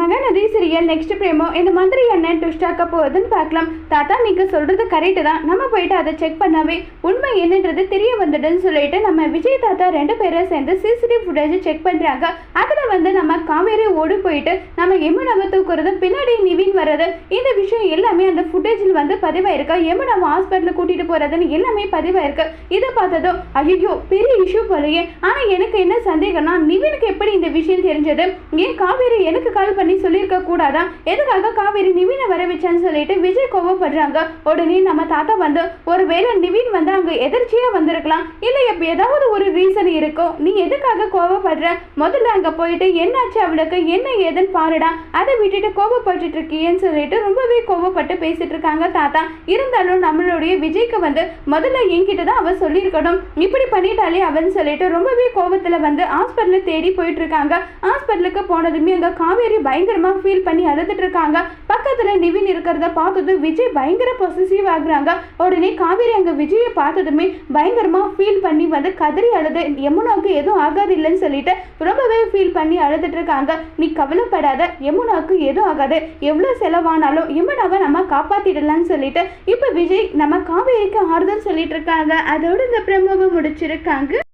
Mahanadi serial next பிரேமோ இந்த மாதிரி என்ன ட்விஸ்ட் ஆக்க போகுதுன்னு பார்க்கலாம். தாத்தா நீங்க சொல்றது கரெக்டு தான். நம்ம போயிட்டு அதை செக் பண்ணாவே உண்மை என்னன்றது தெரிய வந்துடுன்னு சொல்லிட்டு நம்ம விஜய் தாத்தா ரெண்டு பேரும் சேர்ந்து சிசிடிவி ஃபுட்டேஜ் செக் பண்றாங்க. அதுல வந்து நம்ம காவேரி ஓடி போயிட்டு நம்ம யமுனாவை தூக்குறது பின்னாடி நிவின் வர்றது இந்த விஷயம் எல்லாமே அந்த ஃபுட்டேஜில் வந்து பதிவாயிருக்கு. யமுனாவை ஹாஸ்பிட்டலில் கூட்டிட்டு போறதுன்னு எல்லாமே பதிவாயிருக்கு. இதை பார்த்ததும் ஐயோ பெரிய இஷ்யூ போலயே. ஆனா எனக்கு என்ன சந்தேகம்னா நிவினுக்கு எப்படி இந்த விஷயம் தெரிஞ்சது? ஏன் காவேரி எனக்கு கால் பண்ணி சொல்லியிருக்க கூடாதா? எதுக்காக காவேரி நிவினை வர வச்சான்னு சொல்லிட்டு விஜய் கோவப்படுறாங்க. உடனே நம்ம தாத்தா வந்து ஒருவேளை நிவின் வந்து அங்க எதிர்ச்சியா வந்திருக்கலாம். இல்ல எப்ப ஏதாவது ஒரு ரீசன் இருக்கும். நீ எதுக்காக கோவப்படுற? முதல்ல அங்க போயிட்டு என்னாச்சு அவளுக்கு? என்ன ஏதுன்னு பாருடா. அதை விட்டுட்டு கோவப்பட்டுட்டு இருக்கியேன்னு சொல்லிட்டு ரொம்பவே கோவப்பட்டு பேசிட்டு இருக்காங்க தாத்தா. இருந்தாலும் நம்மளுடைய விஜய்க்கு வந்து முதல்ல என்கிட்ட தான் அவ சொல்லியிருக்கணும். இப்படி பண்ணிட்டாலே அவன் சொல்லிட்டு ரொம்பவே கோவத்துல வந்து ஹாஸ்பிட்டல் தேடி போயிட்டு இருக்காங்க. ஹாஸ்பிட்டலுக்கு போனதுமே அங்க காவேரி பயங்கரமாக ஃபீல் பண்ணி அழுதுட்டு இருக்காங்க. பக்கத்துல நிவின் இருக்கிறத பார்த்ததும் விஜய் பயங்கர பொசசிவ் ஆகுறாங்க. உடனே காவேரி அங்கே விஜயை பார்த்ததுமே பயங்கரமாக ஃபீல் பண்ணி வந்து கதறி அழுது. யமுனாவுக்கு எதுவும் ஆகாது இல்லைன்னு சொல்லிட்டு ரொம்பவே ஃபீல் பண்ணி அழுதுட்டு இருக்காங்க. நீ கவலைப்படாத யமுனாவுக்கு எதுவும் ஆகாது. எவ்வளோ செலவானாலும் யமுனாவை நம்ம காப்பாற்றிடலாம்னு சொல்லிட்டு இப்போ விஜய் நம்ம காவேரிக்கு ஆறுதல் சொல்லிட்டு இருக்காங்க. அதோட இந்த பிரமோவை முடிச்சிருக்காங்க.